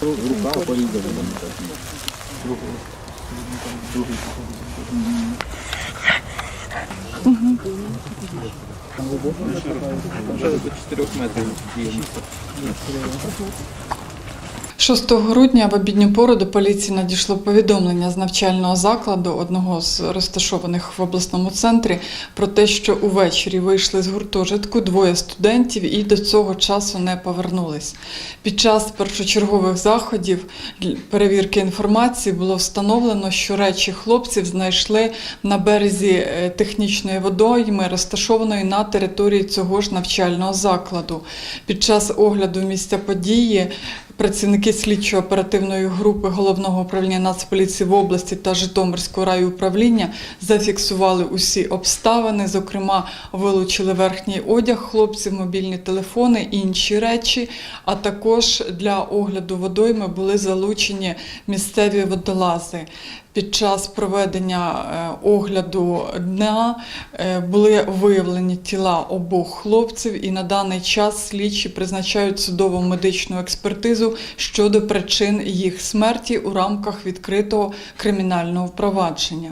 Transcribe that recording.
Рука порізана. Вже до 4 метрів є. 6 грудня в обідню пору до поліції надійшло повідомлення з навчального закладу одного з розташованих в обласному центрі про те, що увечері вийшли з гуртожитку двоє студентів і до цього часу не повернулись. Під час першочергових заходів перевірки інформації було встановлено, що речі хлопців знайшли на березі е, технічної водойми, розташованої на території цього ж навчального закладу. Під час огляду місця події Працівники слідчо-оперативної групи головного управління Нацполіції в області та Житомирського райуправління зафіксували усі обставини. Зокрема, вилучили верхній одяг хлопців, мобільні телефони, інші речі. А також для огляду водойми були залучені місцеві водолази. Під час проведення е, огляду дня е, були виявлені тіла обох хлопців, і на даний час слідчі призначають судово медичну експертизу щодо причин їх смерті у рамках відкритого кримінального впровадження.